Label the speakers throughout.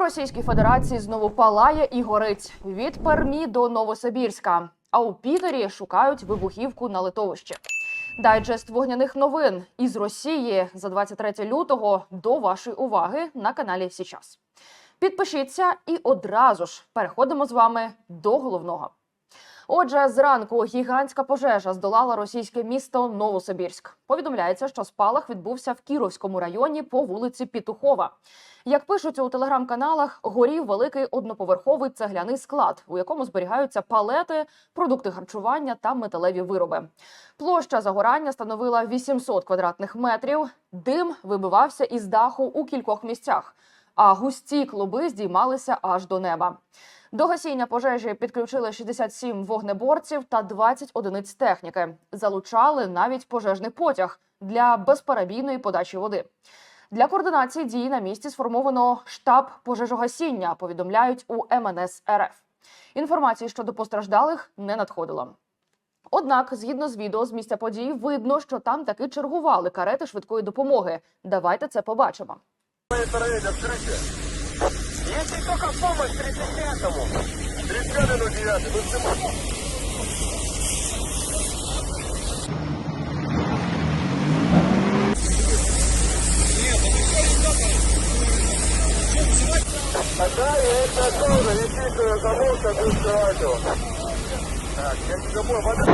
Speaker 1: Російській Федерації знову палає і горить від Пермі до Новосибірська. А у Пітері шукають вибухівку на литовищі. Дайджест вогняних новин із Росії за 23 лютого до вашої уваги на каналі Січас. Підпишіться і одразу ж переходимо з вами до головного. Отже, зранку гігантська пожежа здолала російське місто Новосибірськ. Повідомляється, що спалах відбувся в Кіровському районі по вулиці Пітухова. Як пишуться у телеграм-каналах, горів великий одноповерховий цегляний склад, у якому зберігаються палети, продукти харчування та металеві вироби. Площа загорання становила 800 квадратних метрів. Дим вибивався із даху у кількох місцях, а густі клуби здіймалися аж до неба. До гасіння пожежі підключили 67 вогнеборців та 20 одиниць техніки. Залучали навіть пожежний потяг для безперебійної подачі води. Для координації дій на місці сформовано штаб пожежогасіння. Повідомляють у МНС РФ. Інформації щодо постраждалих не надходило. Однак, згідно з відео з місця події, видно, що там таки чергували карети швидкої допомоги. Давайте це побачимо.
Speaker 2: Открытие. Если только помощь 35-му. 35-09, ну всему. Да, я это оттуда, естественно, замолча, буду скрывать его. Так, я не забыл, вода.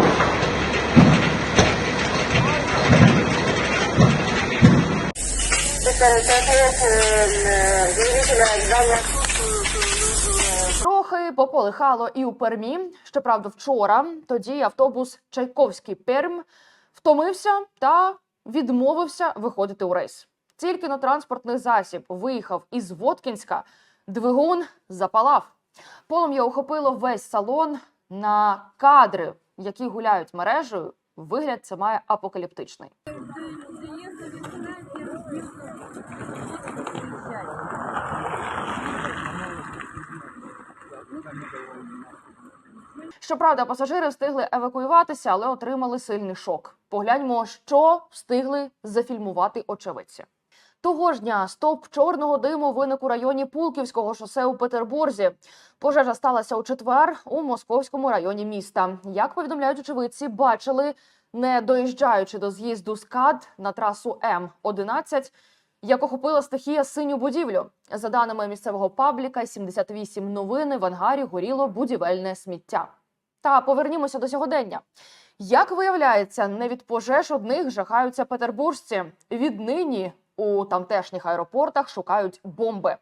Speaker 1: Трохи пополихало і у Пермі. Щоправда, вчора тоді автобус Чайковський Перм втомився та відмовився виходити у рейс. Тільки на транспортний засіб виїхав із Воткінська, двигун запалав. Полум'я охопило весь салон на кадри, які гуляють мережею. Вигляд це має апокаліптичний. Щоправда, пасажири встигли евакуюватися, але отримали сильний шок. Погляньмо, що встигли зафільмувати очевидці. Того ж дня стовп чорного диму виник у районі Пулківського шосе у Петербурзі. Пожежа сталася у четвер у московському районі міста. Як повідомляють очевидці, бачили, не доїжджаючи до з'їзду з КАД на трасу М11, як охопила стихія синю будівлю. За даними місцевого пабліка, 78 новини в ангарі горіло будівельне сміття. Та повернімося до сьогодення. Як виявляється, не від пожеж одних жахаються петербуржці. Віднині у тамтешніх аеропортах шукають бомби.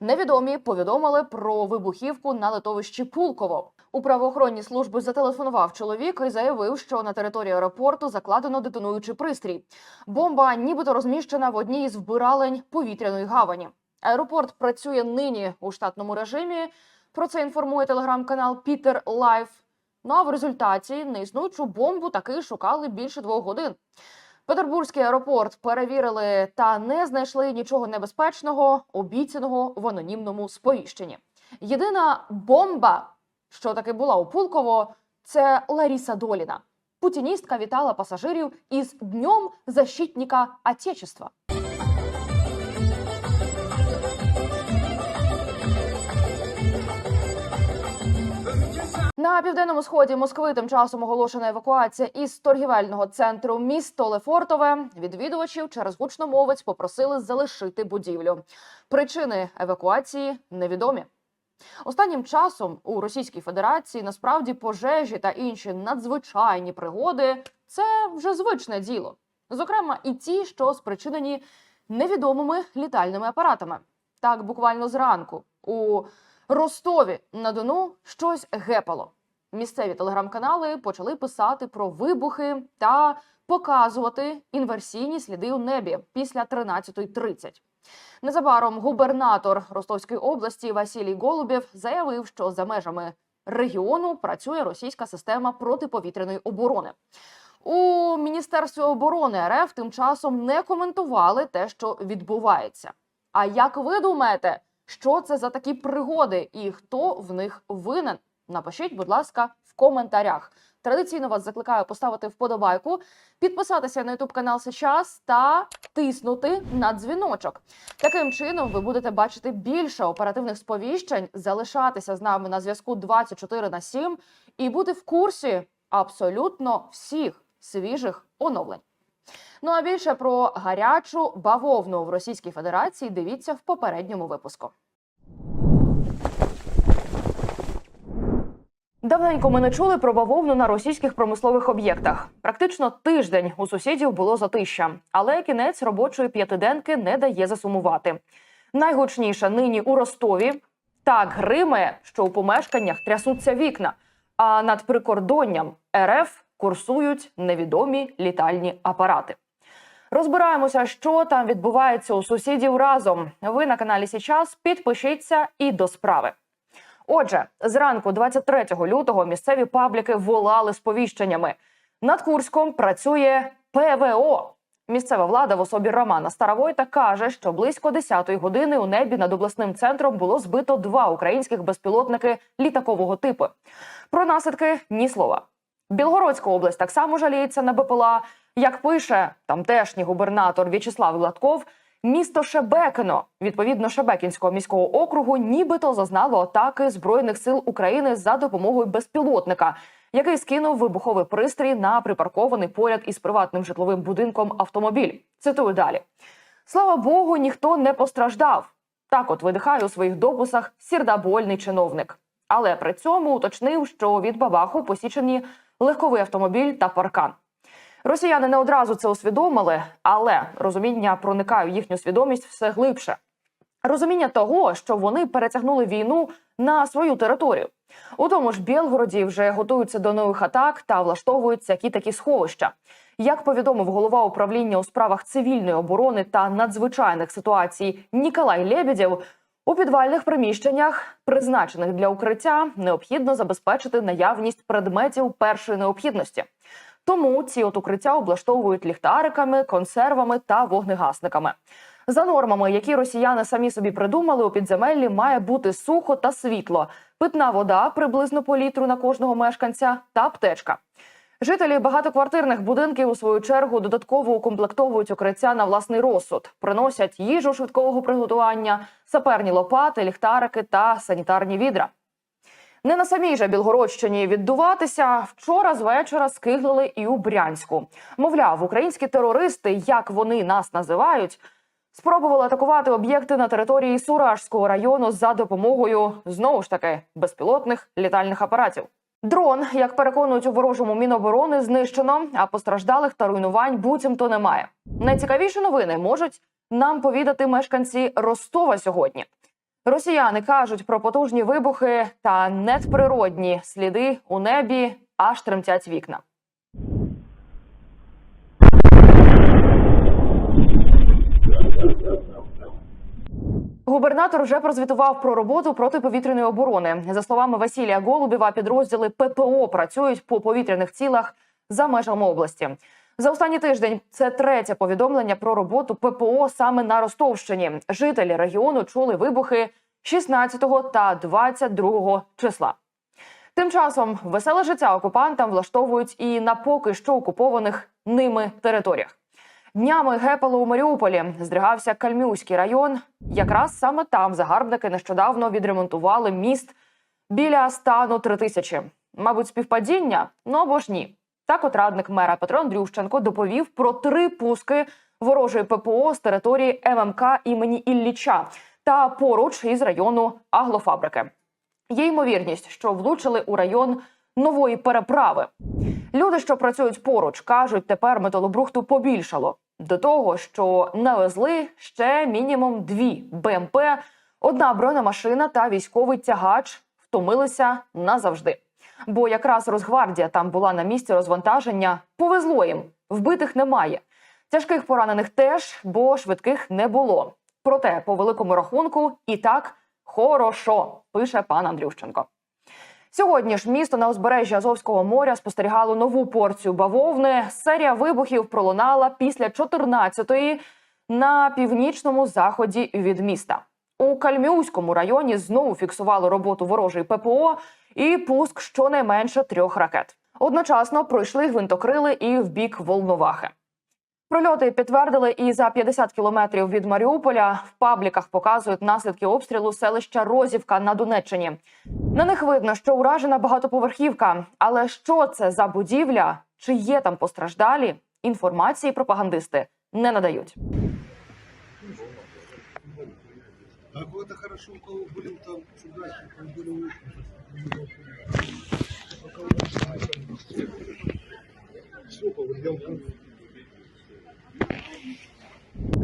Speaker 1: Невідомі повідомили про вибухівку на литовищі Пулково. У правоохоронні служби зателефонував чоловік і заявив, що на території аеропорту закладено детонуючий пристрій. Бомба нібито розміщена в одній із вбиралень повітряної гавані. Аеропорт працює нині у штатному режимі. Про це інформує телеграм-канал Пітер Лайф. Ну а в результаті неіснуючу бомбу таки шукали більше двох годин. Петербурзький аеропорт перевірили та не знайшли нічого небезпечного, обіцяного в анонімному сповіщенні. Єдина бомба, що таки була у Пулково, це Ларіса Доліна. Путіністка вітала пасажирів із Днем защитника Отечества. На південному сході Москви тим часом оголошена евакуація із торгівельного центру місто Лефортове. Відвідувачів через гучномовець попросили залишити будівлю. Причини евакуації невідомі. Останнім часом у Російській Федерації насправді пожежі та інші надзвичайні пригоди це вже звичне діло. Зокрема, і ті, що спричинені невідомими літальними апаратами. Так, буквально зранку у Ростові на Дону щось гепало. Місцеві телеграм-канали почали писати про вибухи та показувати інверсійні сліди у небі після 13.30. Незабаром губернатор Ростовської області Василій Голубєв заявив, що за межами регіону працює російська система протиповітряної оборони. У міністерстві оборони РФ тим часом не коментували те, що відбувається. А як ви думаєте, що це за такі пригоди і хто в них винен? Напишіть, будь ласка, в коментарях. Традиційно вас закликаю поставити вподобайку, підписатися на YouTube канал сейчас та тиснути на дзвіночок. Таким чином ви будете бачити більше оперативних сповіщень, залишатися з нами на зв'язку 24 на 7 і бути в курсі абсолютно всіх свіжих оновлень. Ну а більше про гарячу бавовну в Російській Федерації дивіться в попередньому випуску. Давненько ми не чули про бавовну на російських промислових об'єктах. Практично тиждень у сусідів було затища, але кінець робочої п'ятиденки не дає засумувати. Найгучніше нині у Ростові так гримає, що у помешканнях трясуться вікна, а над прикордонням РФ курсують невідомі літальні апарати. Розбираємося, що там відбувається у сусідів разом. Ви на каналі Січас. Підпишіться і до справи. Отже, зранку, 23 лютого, місцеві пабліки волали сповіщеннями. Над Курськом працює ПВО. Місцева влада в особі Романа Старовойта каже, що близько 10-ї години у небі над обласним центром було збито два українських безпілотники літакового типу. Про наслідки ні слова. Білгородська область так само жаліється на БПЛА. Як пише тамтешній губернатор В'ячеслав Гладков, місто Шебекино, відповідно Шебекінського міського округу, нібито зазнало атаки збройних сил України за допомогою безпілотника, який скинув вибуховий пристрій на припаркований поряд із приватним житловим будинком автомобіль. Цитую далі: слава Богу, ніхто не постраждав. Так, от видихає у своїх дописах сірдабольний чиновник. Але при цьому уточнив, що від бабаху посічені легковий автомобіль та паркан. Росіяни не одразу це усвідомили, але розуміння проникає в їхню свідомість все глибше. Розуміння того, що вони перетягнули війну на свою територію. У тому ж Білгороді вже готуються до нових атак та влаштовують всякі такі сховища. Як повідомив голова управління у справах цивільної оборони та надзвичайних ситуацій Ніколай Лебедєв, у підвальних приміщеннях, призначених для укриття, необхідно забезпечити наявність предметів першої необхідності. Тому ці от укриття облаштовують ліхтариками, консервами та вогнегасниками. За нормами, які росіяни самі собі придумали, у підземеллі має бути сухо та світло, питна вода приблизно по літру на кожного мешканця та аптечка. Жителі багатоквартирних будинків у свою чергу додатково укомплектовують укриття на власний розсуд, приносять їжу швидкого приготування, саперні лопати, ліхтарики та санітарні відра. Не на самій же Білгородщині віддуватися вчора з вечора скиглили і у Брянську. Мовляв, українські терористи, як вони нас називають, спробували атакувати об'єкти на території Суражського району за допомогою знову ж таки безпілотних літальних апаратів. Дрон, як переконують у ворожому міноборони, знищено, а постраждалих та руйнувань буцімто немає. Найцікавіші новини можуть нам повідати мешканці Ростова сьогодні. Росіяни кажуть про потужні вибухи та надприродні сліди у небі, аж тремтять вікна. Губернатор вже прозвітував про роботу протиповітряної оборони. За словами Василія Голубєва, підрозділи ППО працюють по повітряних цілах за межами області. За останній тиждень це третє повідомлення про роботу ППО саме на Ростовщині. Жителі регіону чули вибухи 16 та 22 числа. Тим часом веселе життя окупантам влаштовують і на поки що окупованих ними територіях. Днями гепало у Маріуполі, здригався Кальмюський район. Якраз саме там загарбники нещодавно відремонтували міст біля стану 3000. Мабуть, співпадіння? Ну або ж ні. Так от радник мера Петро Андрющенко доповів про три пуски ворожої ППО з території ММК імені Ілліча та поруч із району Аглофабрики. Є ймовірність, що влучили у район нової переправи. Люди, що працюють поруч, кажуть, тепер металобрухту побільшало. До того, що навезли ще мінімум дві БМП, одна бронемашина та військовий тягач втомилися назавжди. Бо якраз Росгвардія там була на місці розвантаження. Повезло їм, вбитих немає. Тяжких поранених теж, бо швидких не було. Проте, по великому рахунку, і так хорошо, пише пан Андрющенко. Сьогодні ж місто на узбережжі Азовського моря спостерігало нову порцію бавовни. Серія вибухів пролунала після 14-ї на північному заході від міста. У Кальміуському районі знову фіксували роботу ворожої ППО і пуск щонайменше трьох ракет. Одночасно пройшли гвинтокрили і в бік Волновахи. Прольоти підтвердили і за 50 кілометрів від Маріуполя в пабліках показують наслідки обстрілу селища Розівка на Донеччині. На них видно, що уражена багатоповерхівка. Але що це за будівля? Чи є там постраждалі? Інформації пропагандисти не надають.
Speaker 3: А это хорошо, у кого были там чудачки, там были Все, повредил.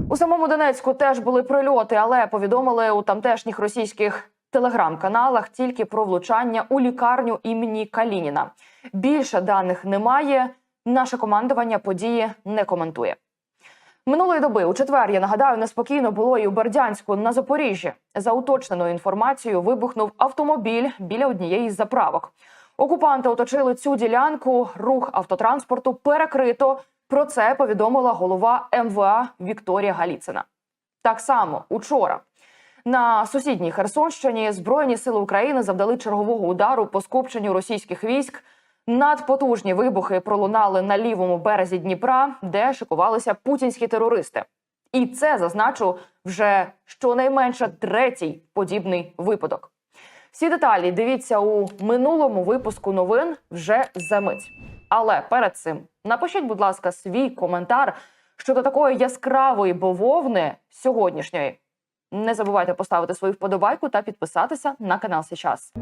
Speaker 1: у самому Донецьку теж були прильоти, але повідомили у тамтешніх російських телеграм-каналах тільки про влучання у лікарню імені Калініна. Більше даних немає. Наше командування події не коментує. Минулої доби у четвер я нагадаю, неспокійно було і у Бердянську на Запоріжжі. За уточненою інформацією, вибухнув автомобіль біля однієї з заправок. Окупанти оточили цю ділянку. Рух автотранспорту перекрито. Про це повідомила голова МВА Вікторія Галіцина. Так само учора на сусідній Херсонщині Збройні сили України завдали чергового удару по скупченню російських військ. Надпотужні вибухи пролунали на лівому березі Дніпра, де шикувалися путінські терористи. І це зазначу вже щонайменше третій подібний випадок. Всі деталі дивіться у минулому випуску новин вже за мить. Але перед цим напишіть, будь ласка, свій коментар щодо такої яскравої бововни сьогоднішньої. Не забувайте поставити свою вподобайку та підписатися на канал Сейчас.